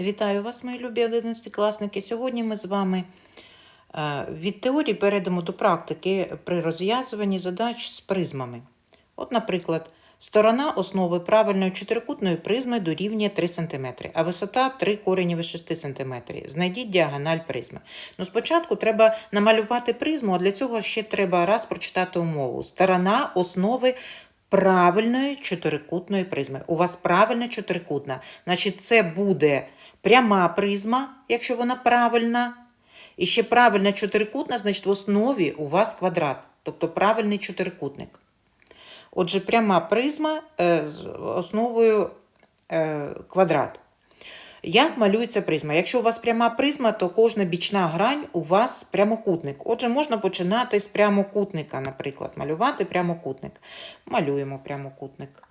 Вітаю вас, мої любі 11-класники. Сьогодні ми з вами е, від теорії перейдемо до практики при розв'язуванні задач з призмами. От, наприклад, сторона основи правильної чотирикутної призми дорівнює 3 см, а висота 3 коренів із 6 см. Знайдіть діагональ призми. Ну, спочатку треба намалювати призму, а для цього ще треба раз прочитати умову. Сторона основи правильної чотирикутної призми. У вас правильна чотирикутна. Значить, це буде пряма призма, якщо вона правильна. І ще правильна чотирикутна, значить в основі у вас квадрат, тобто правильний чотирикутник. Отже, пряма призма е, з основою е, квадрат. Як малюється призма? Якщо у вас пряма призма, то кожна бічна грань у вас прямокутник. Отже, можна починати з прямокутника, наприклад, малювати прямокутник. Малюємо прямокутник.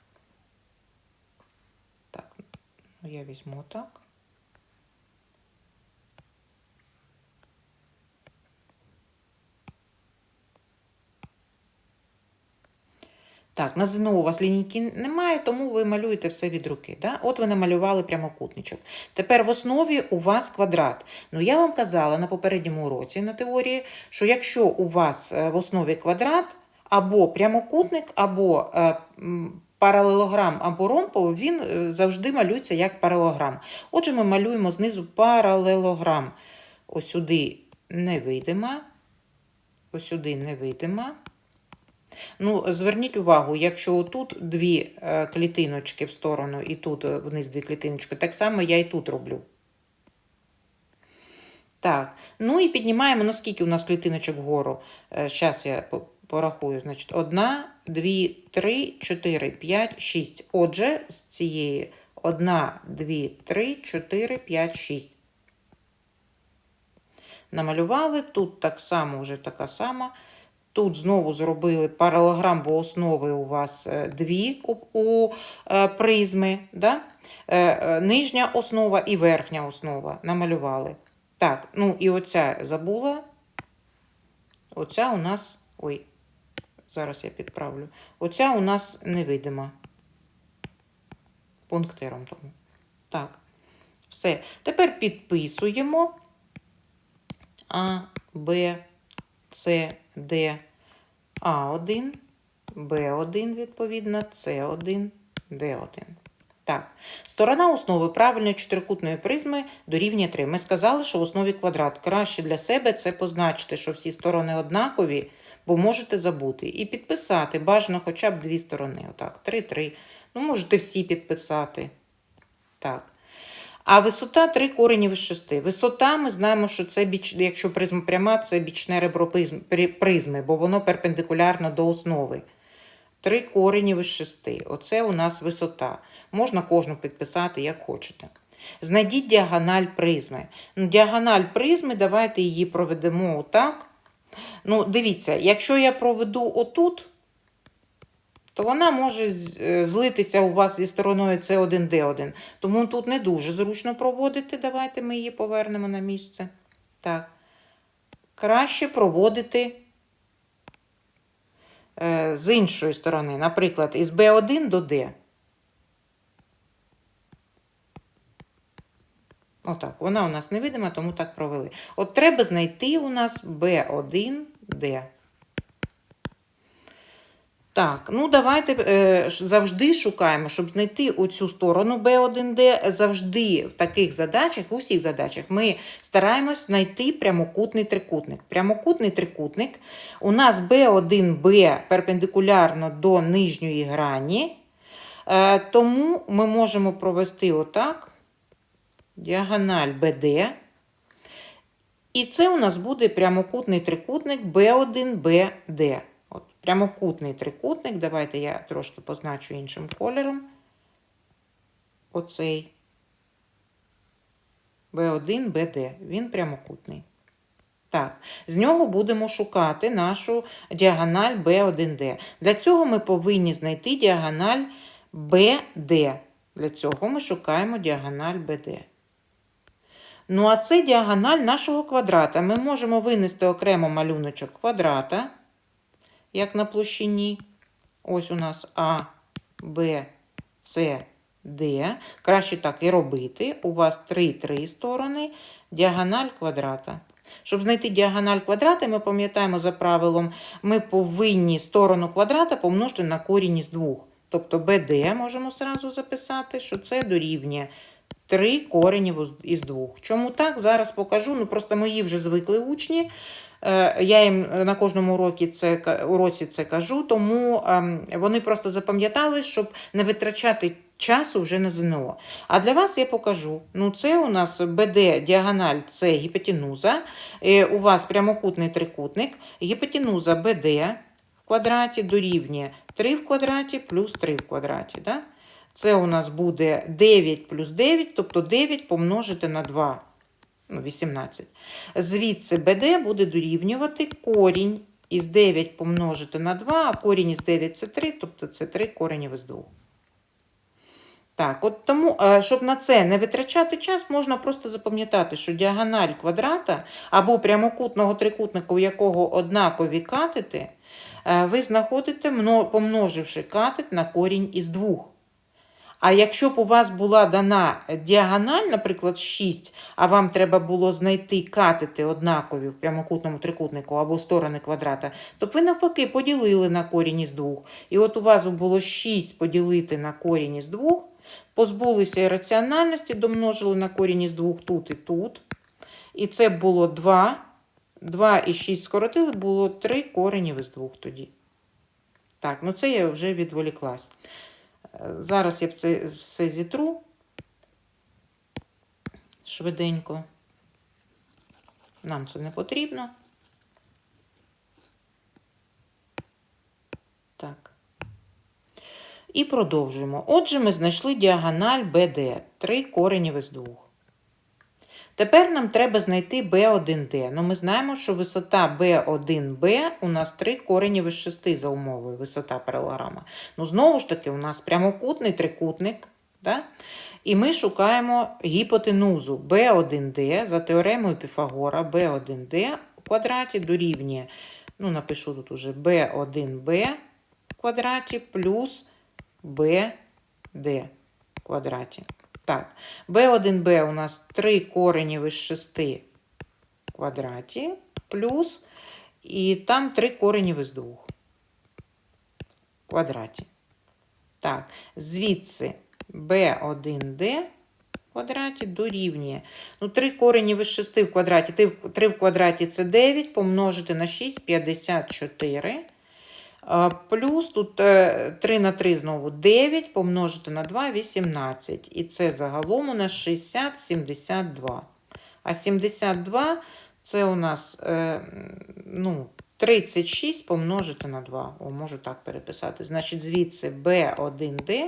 Так, ну, я візьму так. Так, на ЗНО у вас лінійки немає, тому ви малюєте все від руки. Да? От ви намалювали прямокутничок. Тепер в основі у вас квадрат. Ну, я вам казала на попередньому уроці на теорії, що якщо у вас е, в основі квадрат, або прямокутник, або е, паралелограм, або ромб, він е, завжди малюється як паралелограм. Отже, ми малюємо знизу паралелограм. Ось сюди невидима, ось сюди невидима. Ну, зверніть увагу, якщо тут дві е, клітиночки в сторону і тут е, вниз дві клітиночки, так само я і тут роблю. Так, ну і піднімаємо, наскільки у нас клітиночок вгору. Зараз я порахую. Значить, одна, дві, три, чотири, п'ять, шість. Отже, з цієї одна, дві, три, чотири, п'ять, шість. Намалювали, тут так само вже така сама. Тут знову зробили паралограм, бо основи у вас е, дві у, у е, призми. Да? Е, нижня основа і верхня основа намалювали. Так, ну і оця забула. Оця у нас. Ой, зараз я підправлю. Оця у нас невидима. Пунктиром тому. Так. Все. Тепер підписуємо А, Б, С, Д, А1, Б1, відповідно, С1, Д1. Так, сторона основи правильної чотирикутної призми дорівнює 3. Ми сказали, що в основі квадрат. Краще для себе це позначити, що всі сторони однакові, бо можете забути. І підписати бажано хоча б дві сторони. Отак, 3, 3. Ну, можете всі підписати. Так. А висота 3 коренів із 6. Висота, ми знаємо, що це біч, якщо призма пряма, це бічне ребро призм, призми, бо воно перпендикулярно до основи. 3 коренів із 6. Оце у нас висота. Можна кожну підписати, як хочете. Знайдіть діагональ призми. Ну, діагональ призми, давайте її проведемо отак. Ну, дивіться, якщо я проведу отут, то вона може е, злитися у вас зі стороною С1Д1. Тому тут не дуже зручно проводити. Давайте ми її повернемо на місце. Так. Краще проводити е, з іншої сторони, наприклад, із Б1 до Д. Отак, вона у нас невидима, тому так провели. От треба знайти у нас Б1Д. Так, ну давайте е, завжди шукаємо, щоб знайти оцю сторону B1D. Завжди в таких задачах, у всіх задачах, ми стараємось знайти прямокутний трикутник. Прямокутний трикутник у нас B1B перпендикулярно до нижньої грані, е, тому ми можемо провести отак діагональ BD. І це у нас буде прямокутний трикутник B1BD. Прямокутний трикутник. Давайте я трошки позначу іншим кольором. Оцей B1, BD. Він прямокутний. Так, з нього будемо шукати нашу діагональ B1D. Для цього ми повинні знайти діагональ BD. Для цього ми шукаємо діагональ BD. Ну, а це діагональ нашого квадрата. Ми можемо винести окремо малюночок квадрата, як на площині. Ось у нас А, Б, С, D. Краще так і робити. У вас 3 3 сторони, діагональ квадрата. Щоб знайти діагональ квадрата, ми пам'ятаємо за правилом, ми повинні сторону квадрата помножити на корінь із двох. Тобто BD можемо зразу записати, що це дорівнює 3 коренів із двох. Чому так? Зараз покажу. Ну просто мої вже звикли учні. Е, Я їм на кожному уроці це, уроці це кажу, тому ем, вони просто запам'ятали, щоб не витрачати часу вже на ЗНО. А для вас я покажу. Ну, це у нас БД діагональ це гіпотенуза. Е, У вас прямокутний трикутник. Гіпотенуза БД в квадраті дорівнює 3 в квадраті плюс 3 в квадраті. Да? Це у нас буде 9 плюс 9, тобто 9 помножити на 2, ну, 18. Звідси БД буде дорівнювати корінь із 9 помножити на 2, а корінь із 9 це 3, тобто це 3 коренів із 2. Так, от тому, е, щоб на це не витрачати час, можна просто запам'ятати, що діагональ квадрата або прямокутного трикутника, у якого однакові катети, е, ви знаходите, помноживши катет на корінь із двох. А якщо б у вас була дана діагональ, наприклад, 6, а вам треба було знайти катети однакові в прямокутному трикутнику або сторони квадрата, то б ви навпаки поділили на корінь із двох. І от у вас було 6 поділити на корінь із двох, позбулися ірраціональності, домножили на корінь із двох тут і тут. І це було 2. 2 і 6 скоротили, було 3 коренів із двох тоді. Так, ну це я вже відволіклась. Зараз я це все зітру швиденько. Нам це не потрібно. Так. І продовжуємо. Отже, ми знайшли діагональ BD, 3 коренів із 2. Тепер нам треба знайти B1D. Ну, ми знаємо, що висота B1B у нас 3 коренів із 6 за умовою висота паралелограма. Ну, знову ж таки, у нас прямокутний трикутник. Да? І ми шукаємо гіпотенузу B1D за теоремою Піфагора B1D у квадраті дорівнює, ну, напишу тут уже B1B в квадраті плюс BD в квадраті. Так, b1b у нас 3 коренів із 6 в квадраті, плюс, і там 3 коренів із 2 в квадраті. Так, звідси b1d в квадраті дорівнює. Ну, 3 коренів із 6 в квадраті. 3 в квадраті це 9, помножити на 6 – 54. Плюс тут е, 3 на 3 знову 9, помножити на 2 – 18. І це загалом у нас 60, 72. А 72 це у нас е, ну, 36 помножити на 2. О, можу так переписати. Значить, звідси B1D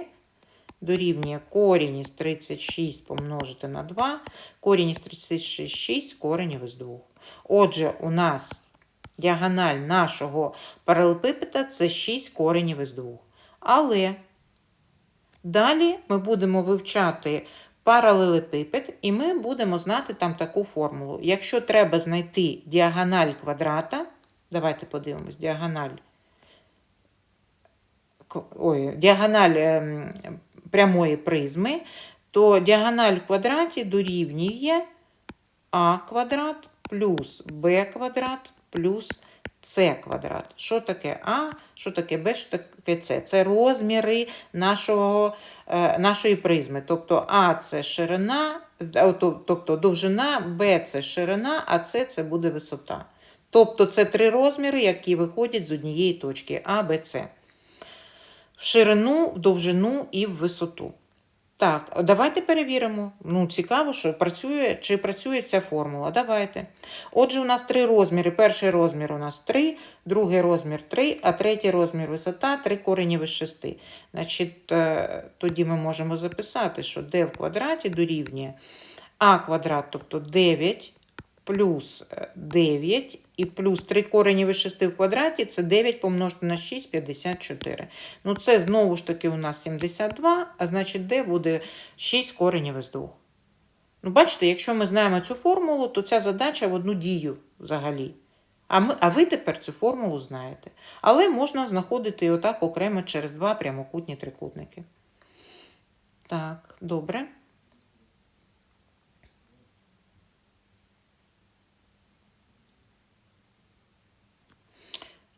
дорівнює корінь із 36 помножити на 2. Корінь із 36 – 6, коренів із 2. Отже, у нас діагональ нашого паралелепипеда це 6 коренів із 2. Але далі ми будемо вивчати паралелепипед, і ми будемо знати там таку формулу. Якщо треба знайти діагональ квадрата, давайте подивимось, діагональ, ой, діагональ ем, прямої призми, то діагональ в квадраті дорівнює а квадрат плюс b квадрат плюс c квадрат. Що таке А, що таке Б, що таке С? Це розміри нашого, е, нашої призми. Тобто А це ширина, е, тобто довжина, Б це ширина, а С це буде висота. Тобто це три розміри, які виходять з однієї точки А, Б, С. В ширину, в довжину і в висоту. Так, давайте перевіримо. Ну, цікаво, що працює, чи працює ця формула. Давайте. Отже, у нас три розміри. Перший розмір у нас 3, другий розмір 3, а третій розмір висота 3 коренів із 6. Значить, е, тоді ми можемо записати, що d в квадраті дорівнює а квадрат, тобто 9 плюс е, 9 і плюс 3 коренів із 6 в квадраті це 9 помножити на 6 54. Ну це знову ж таки у нас 72, а значить d буде 6 коренів із 2. Ну, бачите, якщо ми знаємо цю формулу, то ця задача в одну дію взагалі. А, ми, а ви тепер цю формулу знаєте. Але можна знаходити отак окремо через два прямокутні трикутники. Так, добре.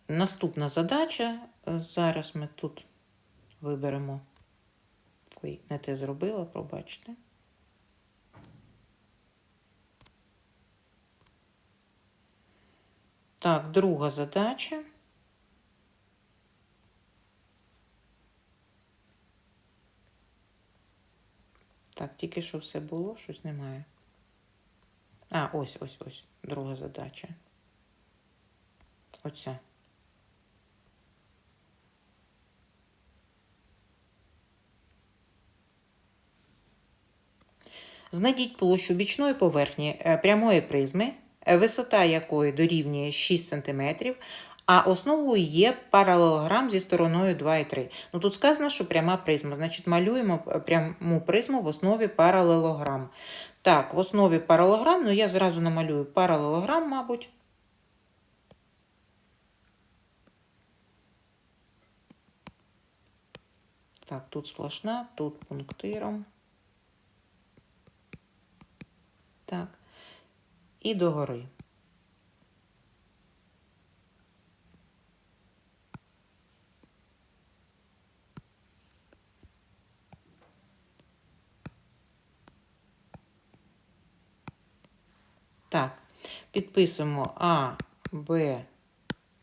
Наступна задача. Зараз ми тут виберемо. Не те зробила, пробачте. Так, друга задача. Так, тільки що все було, щось немає. А, ось, ось, ось. Друга задача. Оця. Знайдіть площу бічної поверхні е, прямої призми, е, висота якої дорівнює 6 см, а основою є паралелограм зі стороною 2,3. Ну, тут сказано, що пряма призма. Значить, малюємо е, пряму призму в основі паралелограм. Так, в основі паралелограм, ну я зразу намалюю паралелограм, мабуть. Так, тут сплошна, тут пунктиром. Так. І догори. Так, підписуємо А, Б,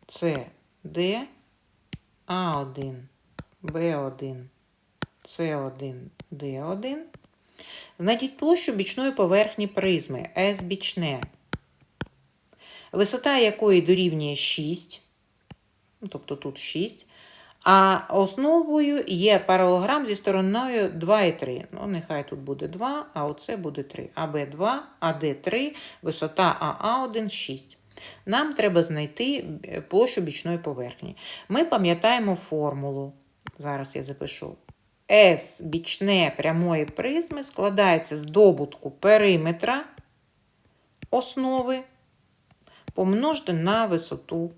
С, Д, А1, Б1, С1, Д1. Знайдіть площу бічної поверхні призми С бічне, висота якої дорівнює 6, ну, тобто тут 6, а основою є паралограм зі стороною 2 і 3. Ну, нехай тут буде 2, а оце буде 3. АБ2, АД3, висота АА1 6. Нам треба знайти площу бічної поверхні. Ми пам'ятаємо формулу. Зараз я запишу. С бічне прямої призми складається з добутку периметра основи помножити на висоту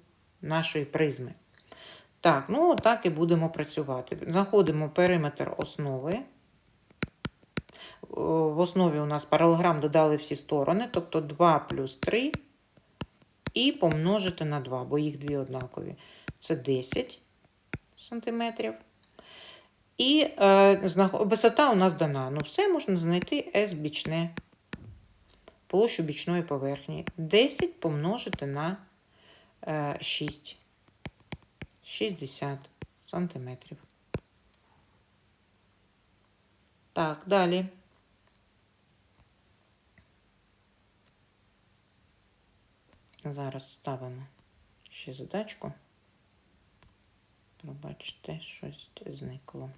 нашої призми. Так, ну так і будемо працювати. Знаходимо периметр основи. В основі у нас паралограм додали всі сторони, тобто 2 плюс 3 і помножити на 2, бо їх дві однакові. Це 10 сантиметрів. І е, висота у нас дана. Ну, все можна знайти S бічне, площу бічної поверхні. 10 помножити на е, 6. 60 сантиметрів. Так, далі. Зараз ставимо ще задачку. Пробачте, щось зникло.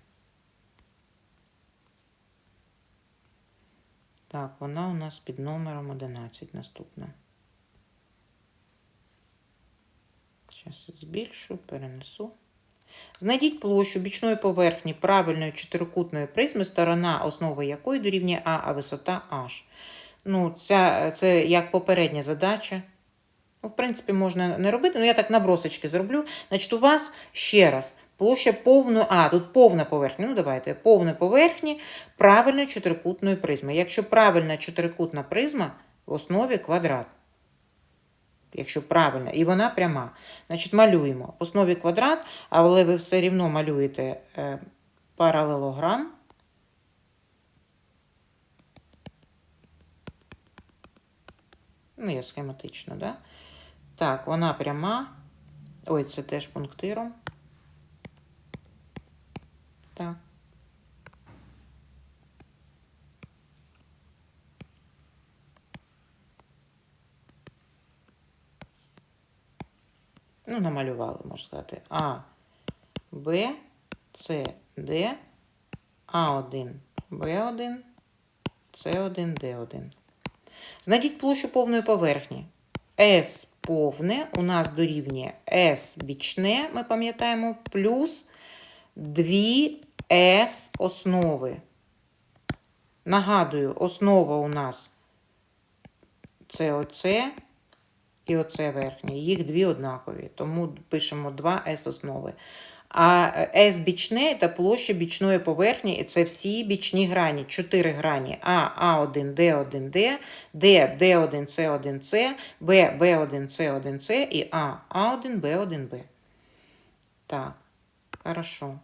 Так, вона у нас під номером 11 наступна. Зараз збільшу, перенесу. Знайдіть площу бічної поверхні правильної чотирикутної призми, сторона основи якої дорівнює А, а висота H. Ну, ця, Це як попередня задача. Ну, В принципі, можна не робити, але я так набросочки зроблю. Значить, у вас ще раз площа повної, а, тут повна поверхня. Ну, давайте, повна поверхні правильної чотирикутної призми. Якщо правильна чотирикутна призма, в основі квадрат. Якщо правильно, і вона пряма. Значить, малюємо в основі квадрат, але ви все рівно малюєте е, паралелограм. Ну, я схематично, да? Так, вона пряма. Ой, це теж пунктиром. Так. Ну, намалювали, можна сказати. А, Б, С, Д, А1, Б1, С1, Д1. Знайдіть площу повної поверхні. С повне у нас дорівнює С бічне, ми пам'ятаємо, плюс 2 С основи. Нагадую, основа у нас це оце і оце верхнє. Їх дві однакові, тому пишемо 2 С основи. А е, С бічне це площа бічної поверхні, і це всі бічні грані, чотири грані. А, А1, Д1, Д, Д, Д1, С1, С, Б, Б1, С1, С і А, А1, Б1, Б. Так, хорошо.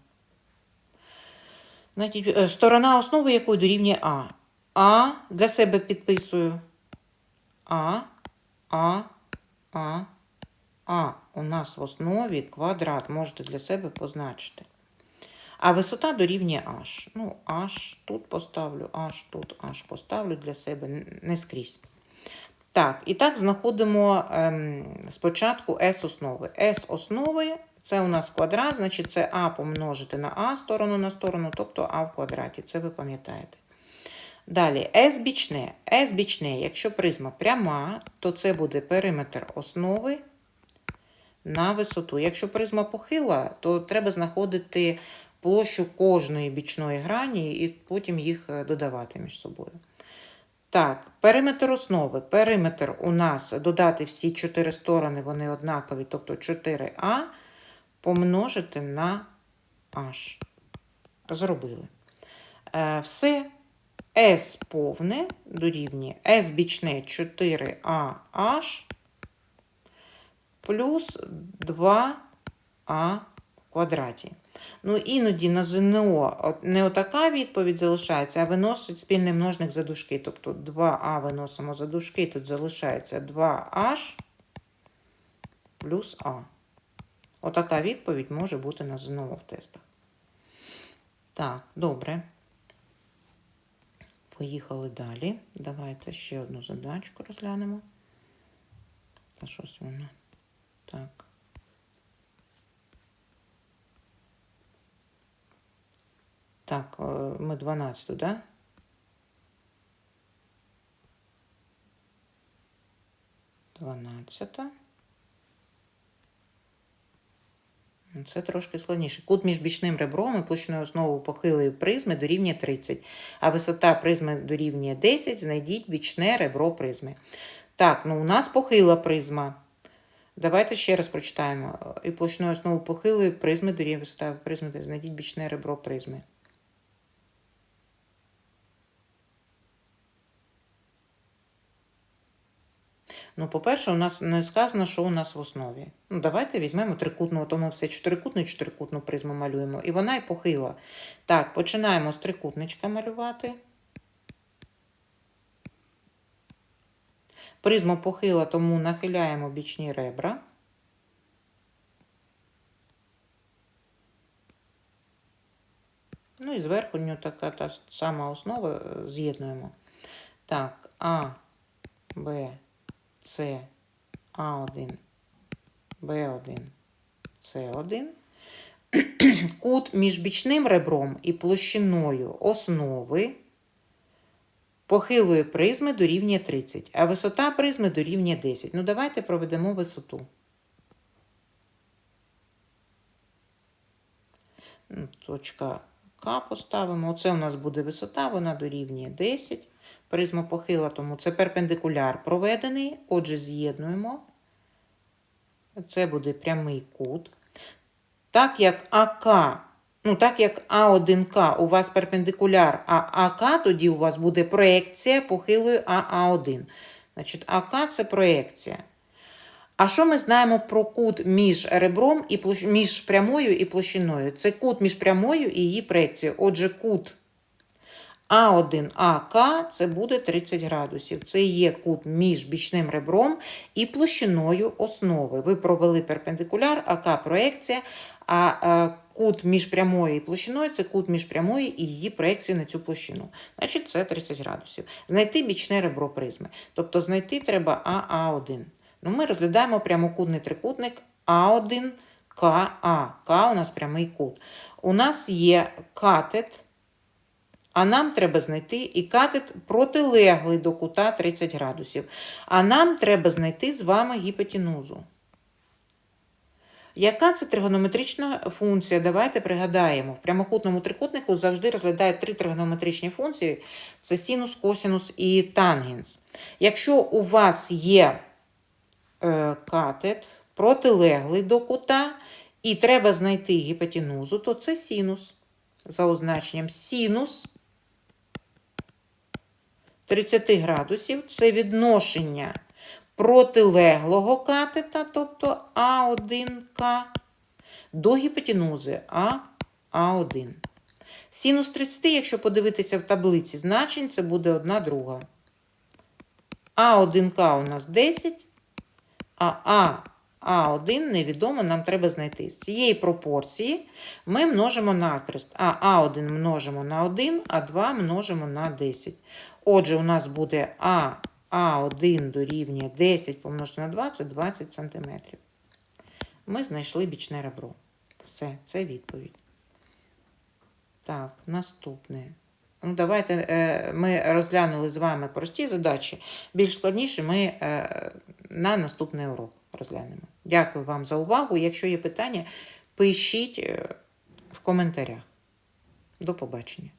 Значить, е, сторона основи якої дорівнює А. А для себе підписую. А, А, А, А. У нас в основі квадрат. Можете для себе позначити. А висота дорівнює H. Ну, H тут поставлю, H тут, H поставлю для себе не скрізь. Так, і так знаходимо ем, спочатку S основи. S основи це у нас квадрат, значить це А помножити на А сторону на сторону, тобто А в квадраті. Це ви пам'ятаєте. Далі S бічне. S бічне, якщо призма пряма, то це буде периметр основи на висоту. Якщо призма похила, то треба знаходити площу кожної бічної грані і потім їх е, додавати між собою. Так, периметр основи. Периметр у нас додати всі чотири сторони, вони однакові, тобто 4А помножити на H. Зробили. Е, Все. S повне дорівнює S бічне 4AH плюс 2а в квадраті. Ну, іноді на ЗНО не отака відповідь залишається, а виносить спільний множник за дужки. Тобто 2а виносимо за дужки, тут залишається 2h плюс а. Отака відповідь може бути на ЗНО в тестах. Так, добре. Поїхали далі. Давайте ще одну задачку розглянемо. Та щось воно. Так. Так, е, ми 12, да? Дванадцята. Це трошки складніше. Кут між бічним ребром і площиною основою похилої призми дорівнює 30, а висота призми дорівнює 10, знайдіть бічне ребро призми. Так, ну у нас похила призма. Давайте ще раз прочитаємо. І площиною основу похилої призми дорівнює висота призми, знайдіть бічне ребро призми. Ну, по-перше, у нас не сказано, що у нас в основі. Ну, давайте візьмемо трикутну, то ми все чотирикутну чотирикутну призму малюємо. І вона і похила. Так, починаємо з трикутничка малювати. Призма похила, тому нахиляємо бічні ребра. Ну і зверху нього така та сама основа е, з'єднуємо. Так, А, Б, С, А1, Б1, С1. Кут між бічним ребром і площиною основи похилої призми дорівнює 30, а висота призми дорівнює 10. Ну, давайте проведемо висоту. Точка К поставимо. Оце у нас буде висота, вона дорівнює 10. Призма похила, тому це перпендикуляр проведений. Отже, з'єднуємо. Це буде прямий кут. Так як АК, ну так як А1К у вас перпендикуляр, а АК тоді у вас буде проекція похилої АА1. Значить, АК це проекція. А що ми знаємо про кут між ребром і площ... між прямою і площиною? Це кут між прямою і її проекцією. Отже, кут А1АК це буде 30 градусів. Це є кут між бічним ребром і площиною основи. Ви провели перпендикуляр, АК проекція, а кут між прямою і площиною це кут між прямою і її проекцією на цю площину. Значить, це 30 градусів. Знайти бічне ребро призми. Тобто знайти треба АА1. Ну, ми розглядаємо прямокутний трикутник А1 КА. К у нас прямий кут. У нас є катет. А нам треба знайти і катет протилеглий до кута 30 градусів. А нам треба знайти з вами гіпотенузу. Яка це тригонометрична функція? Давайте пригадаємо. В прямокутному трикутнику завжди розглядають три тригонометричні функції: це синус, косинус і тангенс. Якщо у вас є е, катет протилеглий до кута, і треба знайти гіпотенузу, то це синус. За означенням синус 30 градусів це відношення протилеглого катета, тобто А1К, до гіпотенузи А, А1. Синус 30, якщо подивитися в таблиці значень, це буде 1 друга. А1К у нас 10, а А, А1 невідомо, нам треба знайти. З цієї пропорції ми множимо накрест. А А1 множимо на 1, а 2 множимо на 10. Отже, у нас буде А, А1 дорівнює 10 помножити на 2, це 20 см. Ми знайшли бічне ребро. Все, це відповідь. Так, наступне. Ну, давайте е, ми розглянули з вами прості задачі. Більш складніші ми е, на наступний урок розглянемо. Дякую вам за увагу. Якщо є питання, пишіть е, в коментарях. До побачення.